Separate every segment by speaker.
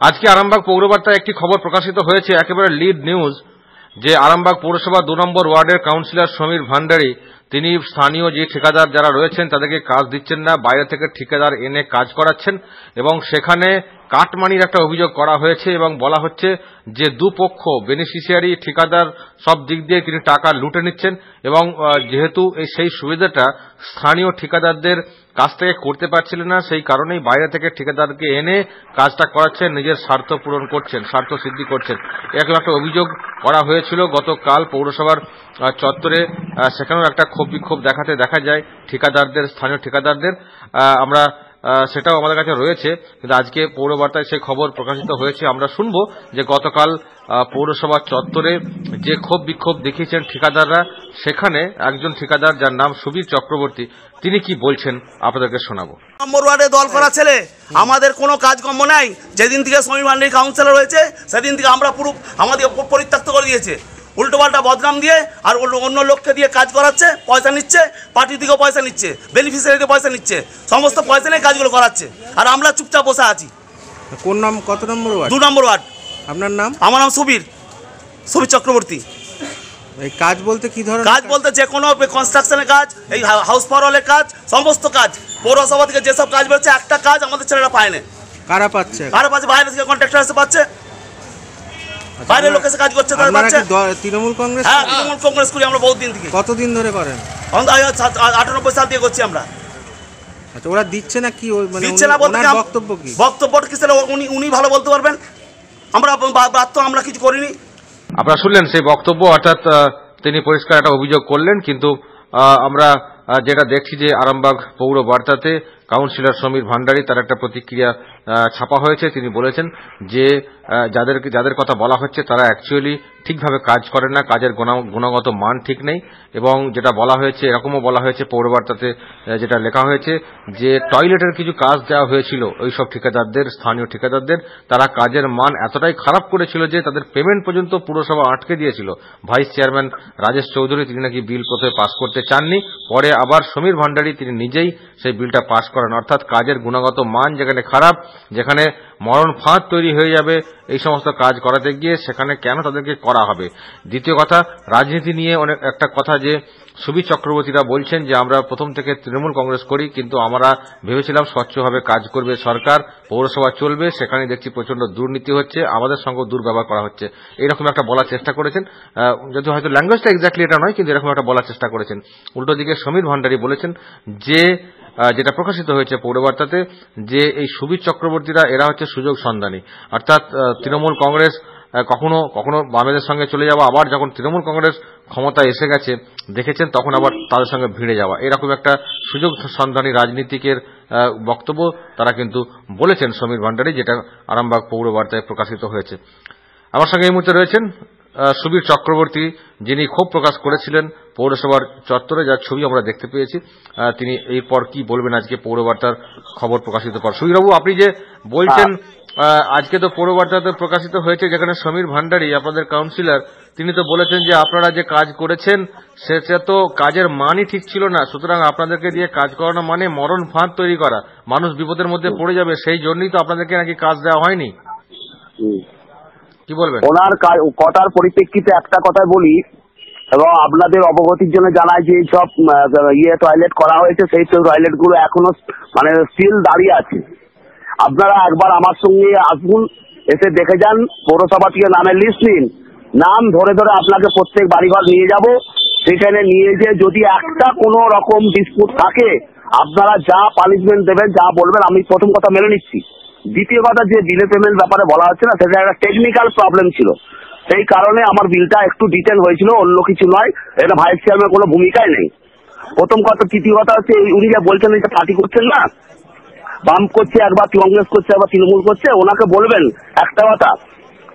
Speaker 1: আজকে আরামবাগ পৌরবার্তায় একটি খবর প্রকাশিত হয়েছে। একেবারে লিড নিউজ যে আরামবাগ পৌরসভা দু নম্বর ওয়ার্ডের কাউন্সিলর সমীর ভান্ডারী তিনি স্থানীয় যে ঠিকাদার যারা রয়েছেন তাদেরকে কাজ দিচ্ছেন না, বাইরে থেকে ঠিকাদার এনে কাজ করাচ্ছেন এবং সেখানে কাটমানির একটা অভিযোগ করা হয়েছে এবং বলা হচ্ছে যে দুপক্ষ বেনিফিশিয়ারি ঠিকাদার সব দিক দিয়ে তিনি টাকা লুটে নিচ্ছেন এবং যেহেতু সেই সুবিধাটা স্থানীয় ঠিকাদারদের কাছ থেকে করতে পারছিলেন না, সেই কারণেই বাইরে থেকে ঠিকাদারকে এনে কাজটা করাচ্ছেন, নিজের স্বার্থ পূরণ করছেন, স্বার্থ সিদ্ধি করছেন। এরকম একটা অভিযোগ করা হয়েছিল, গতকাল পৌরসভার চত্বরে সেখানেও একটা ক্ষোভ বিক্ষোভ দেখাতে দেখা যায় ঠিকাদারদের স্থানীয় ঠিকাদারদের। আমরা সেটাও আমাদের কাছে রয়েছে কিন্তু আজকে পৌরবার্তায় সেই খবর প্রকাশিত হয়েছে। আমরা শুনব যে গতকাল পৌরসভা চত্বরে যে ক্ষোভ বিক্ষোভ দেখিয়েছেন ঠিকাদাররা সেখানে একজন ঠিকাদার যার নাম সুবীর চক্রবর্তী তিনি কি বলছেন আপনাদেরকে শোনাবো।
Speaker 2: নম্বর ওয়ার্ডে দল করা ছেলে আমাদের কোনো কাজকর্ম নাই। যেদিন থেকে সমীর ভান্ডারী কাউন্সিলর হয়েছে সেদিন থেকে আমরা পুরো আমাদের পরিত্যক্ত করে দিয়েছে। উল্টোপাল্টা বদনাম দিয়ে আর অন্য লোককে দিয়ে কাজ করাচ্ছে পয়সা নিচ্ছে পার্টি থেকেও পয়সা নিচ্ছে বেনিফিশিয়ারিতে পয়সা নিচ্ছে সমস্ত পয়সা নিয়ে কাজগুলো করাচ্ছে। আর আমরা চুপচাপ বসে আছি।
Speaker 3: কোন নাম কত নম্বর ওয়ার্ড?
Speaker 2: দু নম্বর ওয়ার্ড।
Speaker 3: আপনার নাম?
Speaker 2: আমার নাম সুবীর সুবীর চক্রবর্তী।
Speaker 3: এই কাজ বলতে কি ধরনের
Speaker 2: কাজ বলতে যে কোনো কনস্ট্রাকশনের কাজ এই হাউস পাওয়ারের কাজ সমস্ত কাজ। পৌরসভা থেকে যেসব কাজ বেরোচ্ছে একটা কাজ আমাদের ছেলেরা পায় না।
Speaker 3: কারা পাচ্ছে?
Speaker 2: কারা পাচ্ছে? বাইরে থেকে কন্ট্রাক্টর এসে পাচ্ছে। বাইরের লোক এসে কাজ করছে
Speaker 3: তৃণমূল কংগ্রেস
Speaker 2: হ্যাঁ তৃণমূল কংগ্রেস করি আমরা বহুত দিন থেকে।
Speaker 3: কতদিন ধরে করেন?
Speaker 2: আটানব্বই সাল দিয়ে করছি আমরা।
Speaker 3: আচ্ছা ওরা দিচ্ছে না কি? মানে
Speaker 2: দিচ্ছে না বলতে
Speaker 3: বক্তব্য কি?
Speaker 2: বক্তব্য কি উনি উনি ভালো বলতে পারবেন। আমরা বাদ তো আমরা কিছু করিনি।
Speaker 1: আপনারা শুনলেন সেই বক্তব্য অর্থাৎ তিনি পরিষ্কার একটা অভিযোগ করলেন কিন্তু আহ, আমরা যেটা দেখছি যে আরামবাগ পৌর বার্তাতে কাউন্সিলর সমীর ভান্ডারী তার একটা প্রতিক্রিয়া ছাপা হয়েছে। তিনি বলেছেন যে আহ, যাদেরকে যাদের কথা বলা হচ্ছে তারা অ্যাকচুয়ালি ঠিকভাবে কাজ করেন না কাজের গুণগত মান ঠিক নেই এবং যেটা বলা হয়েছে এরকমও বলা হয়েছে পৌরবার্তাতে যেটা লেখা হয়েছে যে টয়লেটের কিছু কাজ দেওয়া হয়েছিল ওই সব ঠিকাদারদের স্থানীয় ঠিকাদারদের তারা কাজের মান এতটাই খারাপ করেছিল যে তাদের পেমেন্ট পর্যন্ত পুরসভা আটকে দিয়েছিল। ভাইস চেয়ারম্যান রাজেশ চৌধুরী তিনি নাকি বিল কোথায় পাস করতে চাননি পরে আবার সমীর ভান্ডারী তিনি নিজেই সেই বিলটা পাস করেন। অর্থাৎ কাজের গুণগত মান যেখানে খারাপ যেখানে মরণ ফাঁদ তৈরি হয়ে যাবে, এই সমস্ত কাজ করাতে গিয়ে সেখানে কেন তাদেরকে করা হবে? দ্বিতীয় কথা, রাজনীতি নিয়ে অনেক, একটা কথা যে সুবীর চক্রবর্তীরা বলছেন যে আমরা প্রথম থেকে তৃণমূল কংগ্রেস করি, কিন্তু আমরা ভেবেছিলাম স্বচ্ছভাবে কাজ করবে সরকার, পৌরসভা চলবে, সেখানে দেখছি প্রচণ্ড দুর্নীতি হচ্ছে, আমাদের সঙ্গে দুর্ব্যবহার করা হচ্ছে। এরকম একটা বলার চেষ্টা করেছেন। যদি হয়তো ল্যাঙ্গুয়েজটা এক্স্যাক্টলি এটা নয়, কিন্তু এরকম একটা বলার চেষ্টা করেছেন। উল্টো দিকে সমীর ভান্ডারী বলেছেন যে যেটা প্রকাশিত হয়েছে পৌরবার্তাতে, যে এই সুবীর চক্রবর্তীরা, এরা হচ্ছে সুযোগ সন্ধানী। অর্থাৎ তৃণমূল কংগ্রেস কখনো কখনো বামেদের সঙ্গে চলে যাওয়া, আবার যখন তৃণমূল কংগ্রেস ক্ষমতা এসে গেছে, দেখেছেন, তখন আবার তাদের সঙ্গে ভিড়ে যাওয়া। এরকম একটা সুযোগ সন্ধানী রাজনীতিকের বক্তব্য তারা কিন্তু বলেছেন সমীর ভান্ডারী, যেটা আরামবাগ পৌর বার্তায় প্রকাশিত হয়েছে। আমার সঙ্গে এই মুহূর্তে রয়েছেন সুবীর চক্রবর্তী, যিনি ক্ষোভ প্রকাশ করেছিলেন পৌরসভার চত্বরে যার ছবি আমরা দেখতে পেয়েছি তিনি এরপর কি বলবেন আজকে পৌরবার্তার খবর প্রকাশিত পর সুবীরবাবু আপনি যে বলছেন আজকে তো পৌরবার্তাতে প্রকাশিত হয়েছে যেখানে সমীর ভান্ডারী আপনাদের কাউন্সিলর তিনি তো বলেছেন যে আপনারা যে কাজ করেছেন সেটা তো কাজের মানই ঠিক ছিল না। সুতরাং আপনাদেরকে দিয়ে কাজ করানো মানে মরণ ফাঁদ তৈরি করা। মানুষ বিপদের মধ্যে পড়ে যাবে সেই জন্যই তো আপনাদেরকে নাকি কাজ দেওয়া হয়নি। কি বলবেন?
Speaker 4: ওনার কথার পরিপ্রেক্ষিতে একটা কথা বলি এবং আপনাদের অবগতির জন্য জানাই যে সব ইয়ে টয়লেট করা হয়েছে, সেই টয়লেটগুলো এখনও মানে স্টিল দাঁড়িয়ে আছে। আপনারা একবার আমার সঙ্গে আসুন, এসে দেখে যান, পৌরসভা থেকে নামের লিস্ট নিন। নাম ধরে ধরে আপনাকে প্রত্যেক বাড়িঘর নিয়ে যাব। সেখানে নিয়ে যে যদি একটা কোনো রকম ডিসপুট থাকে, আপনারা যা পানিশমেন্ট দেবেন, যা বলবেন, আমি প্রথম কথা মেনে নিচ্ছি। দ্বিতীয় কথা, যে বিলে পেমেন্ট ব্যাপারে বলা হচ্ছে না, সেটা একটা টেকনিক্যাল প্রবলেম ছিল। সেই কারণে আমার বিলটা একটু ডিটেল হয়েছিল, অন্য কিছু নয়। এটা ভাইস চেয়ারম্যান কোনো ভূমিকায় নেই। প্রথম কথা, তৃতীয় কথা হচ্ছে উনি যা বলছেন, এটা পার্টি করছেন না। বাম করছে একবার কংগ্রেস করছে একবার, তৃণমূল করছে, ওনাকে বলবেন একটা কথা।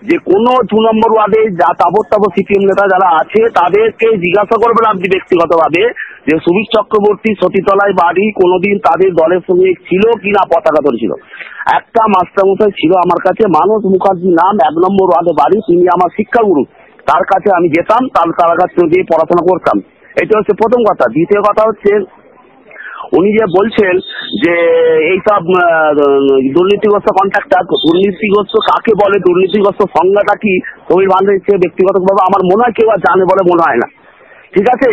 Speaker 4: যে কোনো দু নম্বর ওয়ার্ডে যা তাবর তাবর সিপিএম নেতা যারা আছে, তাদেরকে জিজ্ঞাসা করবেন আপনি ব্যক্তিগতভাবে যে সুবীর চক্রবর্তী, সতীতলায় বাড়ি কোনোদিন তাদের দলের সঙ্গে ছিল কি না পতাকা ধরেছিল। একটা মাস্টারমশাই ছিল আমার কাছে, মানস মুখার্জি নাম, এক নম্বর ওয়ার্ডে বাড়ি, তিনি আমার শিক্ষাগুরু। তার কাছে আমি যেতাম, তার তার কাছে দিয়ে পড়াশোনা করতাম। এটা হচ্ছে প্রথম কথা। দ্বিতীয় কথা হচ্ছে উনি যে বলছেন যে এইসব আহ, দুর্নীতিগ্রস্ত কন্ট্রাক্টর দুর্নীতিগ্রস্ত কাকে বলে দুর্নীতিগ্রস্ত সংজ্ঞাটা কি? সমীর ভান্ডারী সে ব্যক্তিগতভাবে আমার মনে হয় কেউ আর জানে বলে মনে হয় না। ঠিক আছে?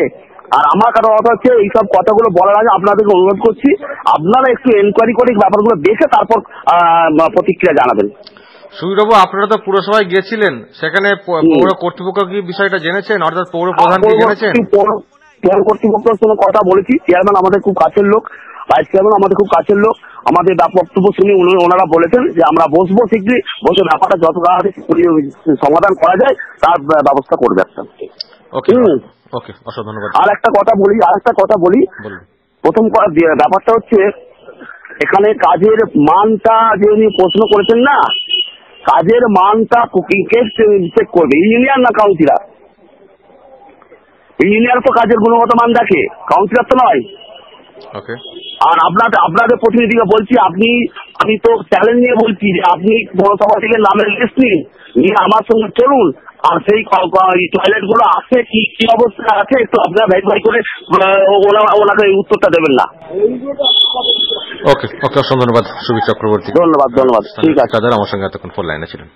Speaker 4: আর আমার কারও কথা হচ্ছে এইসব কথাগুলো বলার আগে আপনাদেরকে অনুরোধ করছি আপনারা একটু এনকোয়ারি করে ব্যাপারগুলো দেখে তারপর প্রতিক্রিয়া জানাবেন।
Speaker 1: সুবীরবাবু আপনারা তো পুরসভায় গিয়েছিলেন সেখানে। পৌর কর্তৃপক্ষ কি বিষয়টা জেনেছেন অর্থাৎ পৌর প্রধান কি জেনেছেন?
Speaker 4: পৌর কর্তৃপক্ষের সঙ্গে কথা বলেছি। চেয়ারম্যান আমাদের খুব কাছের লোক। ভাইস চেয়ারম্যান আমাদের খুব কাছের লোক। আমাদের বক্তব্য শুনে উনি- ওনারা বলেছেন যে আমরা বসবো শীঘ্রই। বসে ব্যাপারটা যত তাড়াতাড়ি সমাধান করা যায় তার ব্যবস্থা করবে একটা।
Speaker 1: ওকে ধন্যবাদ।
Speaker 4: আর একটা কথা বলি আর একটা কথা বলি। প্রথম ব্যাপারটা হচ্ছে এখানে কাজের মানটা যে উনি প্রশ্ন করেছেন না কাজের মানটা কে চেক করবে ইঞ্জিনিয়ার না কাউন্সিলার ইঞ্জিনিয়ার তো কাজের গুণগত মান দেখে কাউন্সিলার তো নয়। আর আপনাদের আপনাদের প্রতিনিধিকে বলছি আপনি আমি তো চ্যালেঞ্জ নিয়ে বলছি যে আপনি পৌরসভা থেকে নামের লিস্ট নিন নিয়ে আমার সঙ্গে চলুন আর সেই টয়লেটগুলো আছে কি কি অবস্থা আছে একটু আপনারা ভেরিফাই করে আহ, ওনাকে উত্তরটা দেবেন না।
Speaker 1: ওকে ওকে ধন্যবাদ সুবীর চক্রবর্তী।
Speaker 4: ধন্যবাদ ধন্যবাদ। ঠিক আছে।
Speaker 1: আমার সঙ্গে এতক্ষণ ফোন লাইনে ছিলেন।